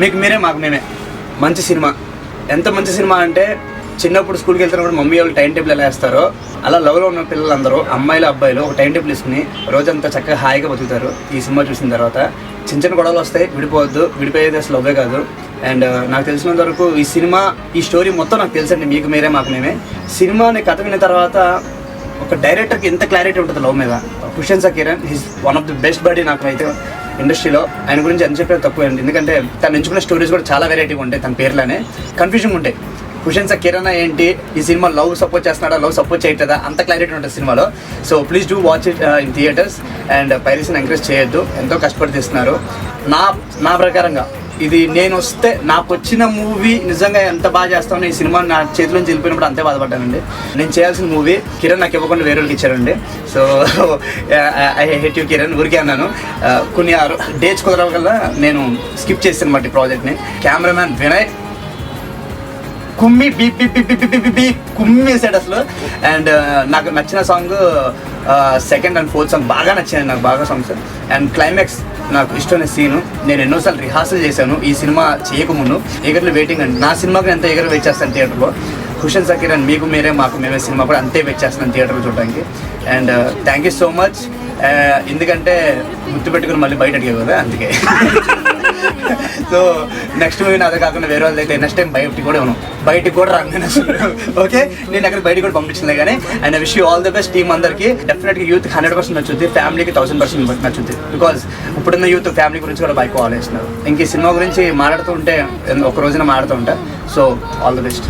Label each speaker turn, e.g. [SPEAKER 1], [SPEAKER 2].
[SPEAKER 1] మీకు మీరే మాకు మేమే. మంచి సినిమా. ఎంత మంచి సినిమా అంటే చిన్నప్పుడు స్కూల్కి వెళ్తున్నప్పుడు మమ్మీ వాళ్ళు టైం టేబుల్ ఎలా వేస్తారో అలా లవ్లో ఉన్న పిల్లలందరూ అమ్మాయిలు అబ్బాయిలు ఒక టైం టేబుల్ వేసుకుని రోజంతా చక్కగా హాయిగా బతుకుతారు. ఈ సినిమా చూసిన తర్వాత చిన్న చిన్న గొడవలు వస్తాయి విడిపోవద్దు విడిపోయేది అసలు లవ్వే కాదు. అండ్ నాకు తెలిసినంత వరకు ఈ సినిమా ఈ స్టోరీ మొత్తం నాకు తెలుసండి మీకు మీరే మాకు మేమే. సినిమాని కథ విన్న తర్వాత ఒక డైరెక్టర్కి ఎంత క్లారిటీ ఉంటుంది లవ్ మీద. హుషన్ సకీరన్ he's one of the best buddy నాకు అయితే ఇండస్ట్రీలో ఆయన గురించి ఎంత చెప్పినా తక్కువ అండి. ఎందుకంటే తను ఎంచుకున్న స్టోరీస్ కూడా చాలా వెరైటీగా ఉంటాయి తన పేర్లోనే. కన్ఫ్యూజన్ ఉంటాయి. హుషన్ కిరణా ఏంటి? ఈ సినిమా లవ్ సపోర్ట్ చేస్తున్నాడా? లవ్ సపోర్ట్ చేయట్లేదా? అంత క్లారిటీ ఉంటుంది సినిమాలో. So please do watch it in theatres and పైరసీని encourage చేయొద్దు. ఎంతో కష్టపడి తీస్తున్నారు. నా నా ప్రకారంగా ఇది నేను వస్తే నాకు వచ్చిన మూవీ నిజంగా ఎంత బాగా చేస్తాను ఈ సినిమా నా చేతిలోంచి వెళ్ళిపోయినప్పుడు అంతే బాధపడ్డానండి. నేను చేయాల్సిన మూవీ కిరణ్ నాకు ఇవ్వకుండా వేరే వాళ్ళకి ఇచ్చారండి. So I hate you Kiran ఊరికే అన్నాను. Uh, కొన్ని డేట్స్ కుదరవ వల్ల నేను స్కిప్ చేసాను అన్నమాట ఈ ప్రాజెక్ట్ని కెమెరామ్యాన్ వినయ్ కుమ్మి బీ బీ బీ బీ బీ బీ బీ కుమ్మేసాడు అసలు. అండ్ uh, నాకు నచ్చిన song second and fourth song బాగా నచ్చింది నాకు బాగా సాంగ్స్ అండ్ క్లైమాక్స్ నాకు ఇష్టమైన సీను నేను ఎన్నోసార్లు రిహార్సల్ చేశాను ఈ సినిమా చేయకముందు. ఎగర్లు వెయిటింగ్ అండి. నా సినిమాకి ఎంత ఎగర వెయిట్ చేస్తాను థియేటర్లో హుషన్ సకీర్ అండ్ మీకు మీరే మాకు మేమే సినిమా కూడా అంతే వెయిట్ చేస్తున్నాను థియేటర్లో చూడడానికి. And thank you so much ఎందుకంటే గుర్తుపెట్టుకుని మళ్ళీ బయట అడిగే కదా అందుకే. సో నెక్స్ట్ మూవీ నాదే కాకుండా వేరే వాళ్ళు అయితే నెక్స్ట్ టైం బయటికి కూడా ఉన్నాం బయటికి కూడా రాను ఓకే నేను అక్కడ బయటికి కూడా పంపించలే కానీ and wish you all the best team అందరికి. డెఫినెట్గా యూత్ హండ్రెడ్ పర్సెంట్ నచ్చుద్ది ఫ్యామిలీకి థౌసండ్ పర్సెంట్ నచ్చుద్ది. బికాస్ ఇప్పుడున్న యూత్ ఫ్యామిలీ గురించి కూడా బైక్ ఆలోచిస్తున్నారు. ఇంక ఈ సినిమా గురించి మాట్లాడుతూ ఉంటే ఒక రోజున మాట్లాడుతూ ఉంటా. So all the best